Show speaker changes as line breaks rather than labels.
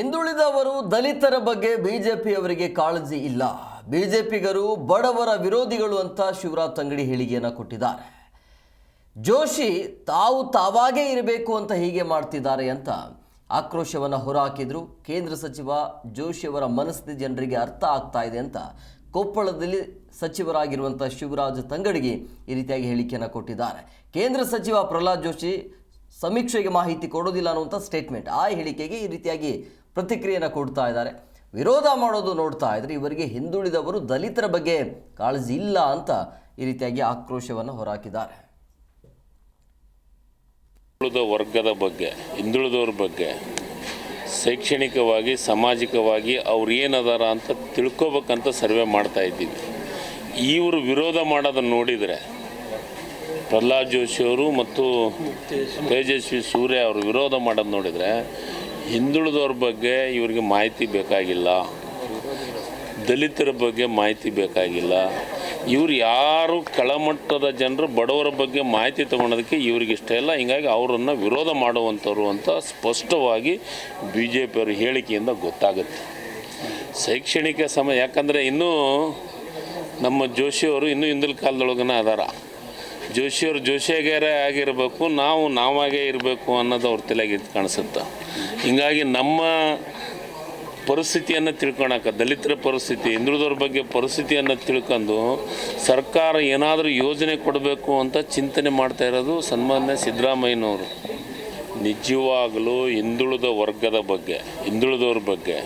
ಹಿಂದುಳಿದವರು ದಲಿತರ ಬಗ್ಗೆ ಬಿಜೆಪಿಯವರಿಗೆ ಕಾಳಜಿ ಇಲ್ಲ. ಬಿಜೆಪಿಗರು ಬಡವರ ವಿರೋಧಿಗಳು ಅಂತ ಶಿವರಾಜ್ ತಂಗಡಿ ಹೇಳಿಕೆಯನ್ನು ಕೊಟ್ಟಿದ್ದಾರೆ. ಜೋಶಿ ತಾವು ತಾವಾಗೇ ಇರಬೇಕು ಅಂತ ಹೀಗೆ ಮಾಡ್ತಿದ್ದಾರೆ ಅಂತ ಆಕ್ರೋಶವನ್ನು ಹೊರಹಾಕಿದ್ರು. ಕೇಂದ್ರ ಸಚಿವ ಜೋಶಿಯವರ ಮನಸ್ಥಿತಿ ಜನರಿಗೆ ಅರ್ಥ ಆಗ್ತಾ ಇದೆ ಅಂತ ಕೊಪ್ಪಳದಲ್ಲಿ ಸಚಿವರಾಗಿರುವಂಥ ಶಿವರಾಜ್ ತಂಗಡಿಗೆ ಈ ರೀತಿಯಾಗಿ ಹೇಳಿಕೆಯನ್ನು ಕೊಟ್ಟಿದ್ದಾರೆ. ಕೇಂದ್ರ ಸಚಿವ ಪ್ರಹ್ಲಾದ್ ಜೋಶಿ ಸಮೀಕ್ಷೆಗೆ ಮಾಹಿತಿ ಕೊಡೋದಿಲ್ಲ ಅನ್ನುವಂಥ ಸ್ಟೇಟ್ಮೆಂಟ್ ಆ ಹೇಳಿಕೆಗೆ ಈ ರೀತಿಯಾಗಿ ಪ್ರತಿಕ್ರಿಯೆಯನ್ನು ಕೊಡ್ತಾ ಇದ್ದಾರೆ. ವಿರೋಧ ಮಾಡೋದು ನೋಡ್ತಾ ಇದ್ದರೆ ಇವರಿಗೆ ಹಿಂದುಳಿದವರು ದಲಿತರ ಬಗ್ಗೆ ಕಾಳಜಿ ಇಲ್ಲ ಅಂತ ಈ ರೀತಿಯಾಗಿ ಆಕ್ರೋಶವನ್ನು ಹೊರಹಾಕಿದ್ದಾರೆ
ಹಿಂದುಳಿದ ವರ್ಗದ ಬಗ್ಗೆ, ಹಿಂದುಳಿದವ್ರ ಬಗ್ಗೆ ಶೈಕ್ಷಣಿಕವಾಗಿ, ಸಾಮಾಜಿಕವಾಗಿ ಅವ್ರು ಏನದಾರ ಅಂತ ತಿಳ್ಕೊಬೇಕಂತ ಸರ್ವೆ ಮಾಡ್ತಾ ಇದ್ದೀವಿ. ಇವರು ವಿರೋಧ ಮಾಡೋದನ್ನು ನೋಡಿದರೆ ಪ್ರಹ್ಲಾದ್ ಜೋಶಿಯವರು ಮತ್ತು ತೇಜಸ್ವಿ ಸೂರ್ಯ ಅವರು ವಿರೋಧ ಮಾಡೋದು ನೋಡಿದರೆ ಹಿಂದುಳಿದವ್ರ ಬಗ್ಗೆ ಇವರಿಗೆ ಮಾಹಿತಿ ಬೇಕಾಗಿಲ್ಲ. ದಲಿತರ ಬಗ್ಗೆ ಮಾಹಿತಿ ಬೇಕಾಗಿಲ್ಲ. ಇವ್ರು ಯಾರು ಕೆಳಮಟ್ಟದ ಜನರು ಬಡವರ ಬಗ್ಗೆ ಮಾಹಿತಿ ತೊಗೊಳೋದಕ್ಕೆ ಇವ್ರಿಗೆ ಇಷ್ಟ ಇಲ್ಲ. ಹಿಂಗಾಗಿ ಅವರನ್ನು ವಿರೋಧ ಮಾಡುವಂಥವ್ರು ಅಂತ ಸ್ಪಷ್ಟವಾಗಿ ಬಿ ಜೆ ಪಿಯವ್ರ ಹೇಳಿಕೆಯಿಂದ ಗೊತ್ತಾಗುತ್ತೆ. ಶೈಕ್ಷಣಿಕ ಸಮಯ, ಯಾಕಂದರೆ ಇನ್ನೂ ನಮ್ಮ ಜೋಶಿಯವರು ಇನ್ನೂ ಹಿಂದಿನ ಕಾಲದೊಳಗನ ಅದಾರ. ಜೋಶಿಯವರು ಜೋಶಿಯಾಗ್ಯಾರೇ ಆಗಿರಬೇಕು, ನಾವು ನಾವಾಗೇ ಇರಬೇಕು ಅನ್ನೋದು ಅವ್ರ ತಲೆಗೆ ಕಾಣಿಸುತ್ತೆ. ಹಿಂಗಾಗಿ ನಮ್ಮ ಪರಿಸ್ಥಿತಿಯನ್ನು ತಿಳ್ಕೊಳಕ ದಲಿತರ ಪರಿಸ್ಥಿತಿ, ಹಿಂದುಳಿದವ್ರ ಬಗ್ಗೆ ಪರಿಸ್ಥಿತಿಯನ್ನು ತಿಳ್ಕೊಂಡು ಸರ್ಕಾರ ಏನಾದರೂ ಯೋಜನೆ ಕೊಡಬೇಕು ಅಂತ ಚಿಂತನೆ ಮಾಡ್ತಾ ಇರೋದು ಸನ್ಮಾನ್ಯ ಸಿದ್ದರಾಮಯ್ಯನವರು. ನಿಜವಾಗಲೂ ಹಿಂದುಳಿದ ವರ್ಗದ ಬಗ್ಗೆ, ಹಿಂದುಳಿದವ್ರ ಬಗ್ಗೆ.